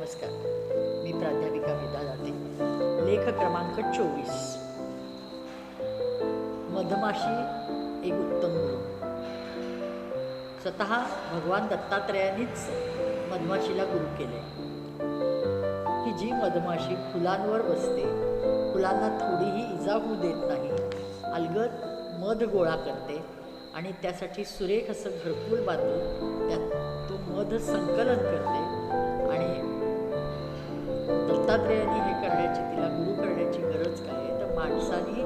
नमस्कार. मी प्राध्यापिका विदा जाते. लेख क्रमांक चोवीस. मधमाशी एक उत्तम गुरु स्वतः भगवान दत्तात्रयानेच मधमाशीला गुरु केले. की जी मधमाशी फुलांवर बसते फुलांना थोडीही इजा होऊ देत नाही अलगद मध गोळा करते आणि त्यासाठी सुरेख असं घरकुल बांधून त्यात तो मध संकलन करते दत्तात्रेयांनी हे करण्याची तिला गुरु करण्याची गरज काय आहे? तर माणसाने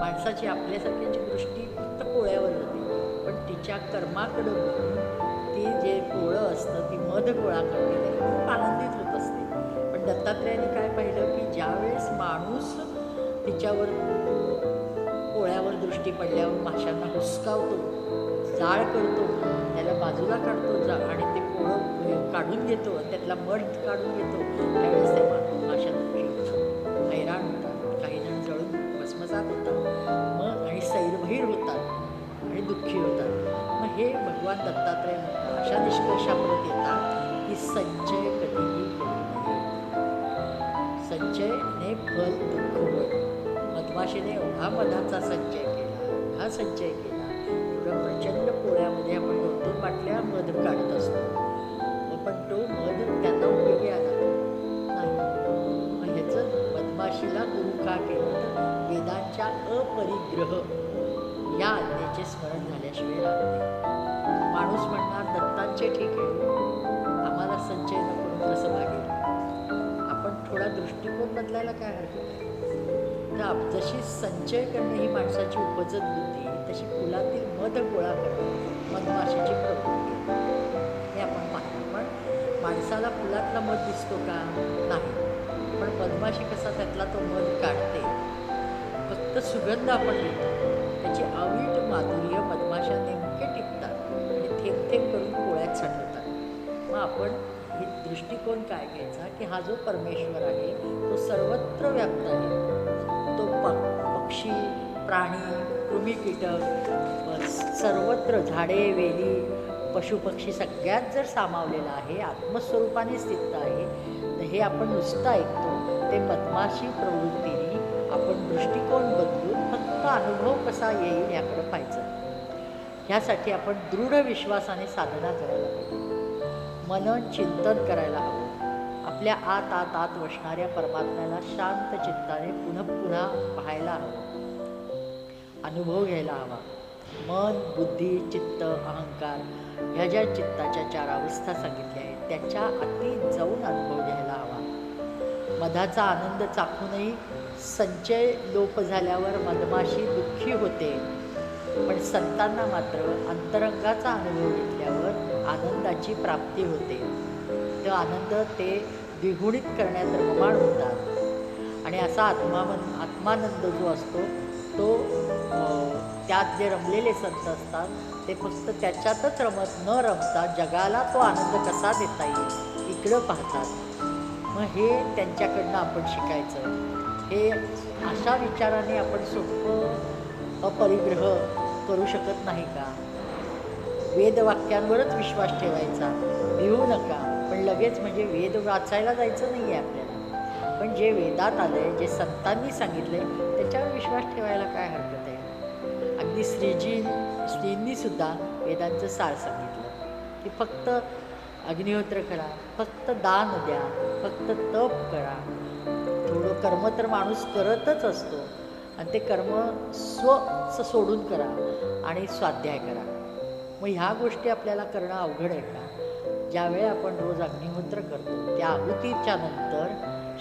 माणसाची आपल्यासारख्याची दृष्टी फक्त पोळ्यावर होती. पण तिच्या कर्माकडं बघून ती जे पोळं असतं ती मध गोळा करते. ती खूप आनंदित होत असते. पण दत्तात्रेयांनी काय पाहिलं की ज्यावेळेस माणूस तिच्यावर पोळ्यावर पडल्यावर माशांना हुसकावतो जाळ करतो त्याला बाजूला काढतो जा आणि ते पोळं काढून घेतो त्यातला मध काढून घेतो. त्यावेळेस त्या मा- होतात हैराण होतात. काही जण जळून भस्मसात होतात. मग आणि सैरभैर होतात आणि दुःखी होतात. मग हे भगवान दत्तात्रय म्हणतात अशा निष्कर्षापर्यंत येतात की संचय कधीही संचयने फल दुःख होय मधमाशीने एवढा मधाचा संचय संचय केला. एवढा प्रचंड पोळ्यामध्ये आपण दोन दोन बाटल्या मध काढत असतो. पण तो मध त्यांना उपयोगी आला नाही. मग ह्याचं मधमाशीला गुरु का केलं तर वेदांच्या अपरिग्रह या आज्ञेचे स्मरण झाल्याशिवाय राहत नाही. माणूस म्हणणार दत्तांचे ठीक आहे. आम्हाला संचय नको करून कसं आपण थोडा दृष्टिकोन बदलायला काय हरकत आहे? तर आप- जशी संचय करणं ही माणसाची उपजत बुद्धी तशी फुलातील मध गोळा करणं मधमाशीची प्रवृत्ती. हे आपण पाहतो. पण माणसाला फुलातला मध दिसतो का? नाही. पण मधमाशी कसा त्यातला तो मध काढते? फक्त सुगंध आपण घेतो त्याची अवीट माधुर्य मधमाशा नेमके टिकतात आणि थेंब थेंब करून पोळ्यात सांडवतात. मग आपण दृष्टिकोन काय घ्यायचा? की हा जो परमेश्वर आहे तो सर्वत्र व्याप्त आहे. तो प पक्षी प्राणी कृमी कीटक सर्वत्र झाडे वेली पशुपक्षी सगळ्यात जर सामावलेला आहे आत्मस्वरूपाने स्थित आहे तर हे आपण नुसतं ऐकतो. ते मधमाशी प्रवृत्तीने आपण दृष्टिकोन बदलून फक्त अनुभव कसा येईल याकडे पाहायचं. ह्यासाठी आपण दृढ विश्वासाने साधना करायला पाहिजे. मनन चिंतन करायला हवं. आपल्या आत आत आत वसणाऱ्या परमात्म्याला शांत चित्ताने पुन्हा पुन्हा पाहायला हवं. अनुभव घ्यायला हवा. मन बुद्धी चित्त अहंकार ह्या ज्या चित्ताच्या चार अवस्था सांगितल्या आहेत त्याच्या अति जाऊन अनुभव घ्यायला हवा. मधाचा आनंद चाखूनही संचय लोप झाल्यावर मधमाशी दुःखी होते. पण संतांना मात्र अंतरंगाचा अनुभव घेतल्यावर आनंदाची प्राप्ती होते. तो आनंद ते द्विगुणित करण्यात रममाण होतात. आणि असा आत्मावन आत्मानंद जो असतो तो त्यात जे रमलेले संत असतात ते फक्त त्याच्यातच रमत न रमता जगाला तो आनंद कसा देता येईल इकडं पाहतात. मग हे त्यांच्याकडनं आपण शिकायचं. हे अशा विचाराने आपण सोपं अपरिग्रह करू शकत नाही का? वेदवाक्यांवरच विश्वास ठेवायचा. भिवू नका. पण लगेच म्हणजे वेद वाचायला जायचं नाही आहे आपल्याला. पण जे वेदात आलं आहे जे संतांनी सांगितलं आहे त्याच्यावर विश्वास ठेवायला काय हरकत आहे? अगदी श्रीजी स्त्रींनीसुद्धा वेदांचं सार सांगितलं. की फक्त अग्निहोत्र करा फक्त दान द्या फक्त तप करा. थोडं कर्म तर माणूस करतच असतो. आणि ते कर्म स्व सोडून करा आणि स्वाध्याय करा. मग ह्या गोष्टी आपल्याला करणं अवघड आहे का? ज्यावेळी आपण रोज अग्निहोत्र करतो त्या आहुतीच्या नंतर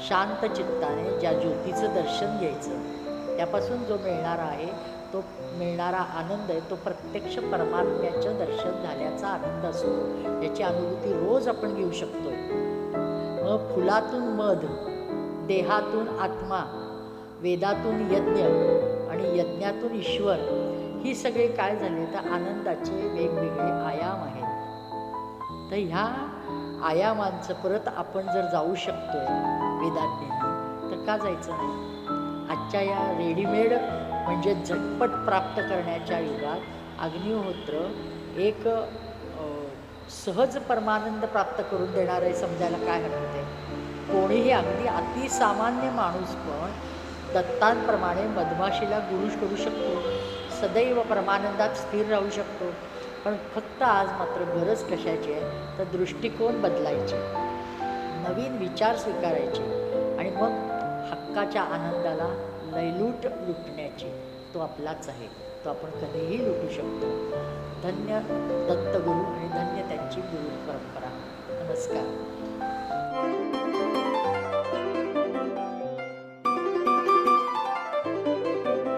शांत चित्ताने ज्या ज्योतीचं दर्शन घ्यायचं त्यापासून जो मिळणारा आहे तो मिळणारा आनंद आहे तो प्रत्यक्ष परमात्म्याचं दर्शन झाल्याचा आनंद असतो. याची अनुभूती रोज आपण घेऊ शकतो मग फुलातून मध देहातून आत्मा वेदातून यज्ञ आणि यज्ञातून ईश्वर ही सगळे काय झाले तर आनंदाचे वेगवेगळे आयाम आहेत. तर ह्या आयामांचं परत आपण जर जाऊ शकतो वेदाज्ञानी तर का जायचं नाही? आजच्या या रेडीमेड म्हणजे झटपट प्राप्त करण्याच्या युगात अग्निहोत्र एक सहज परमानंद प्राप्त करून देणारं आहे समजायला काय हरकत आहे? कोणीही अगदी अतिसामान्य माणूस पण दत्तांप्रमाणे मधमाशीला गुरुष करू शकतो. सदैव परमानंदात स्थिर राहू शकतो. पण फक्त आज मात्र गरज कशाची आहे? तर दृष्टिकोन बदलायचे. नवीन विचार स्वीकारायचे. आणि मग हक्काच्या आनंदाला लयलूट लुटण्याची. तो आपलाच आहे. तो आपण कधीही लुटू शकतो. धन्य दत्तगुरू आणि धन्य त्यांची गुरु परंपरा. नमस्कार.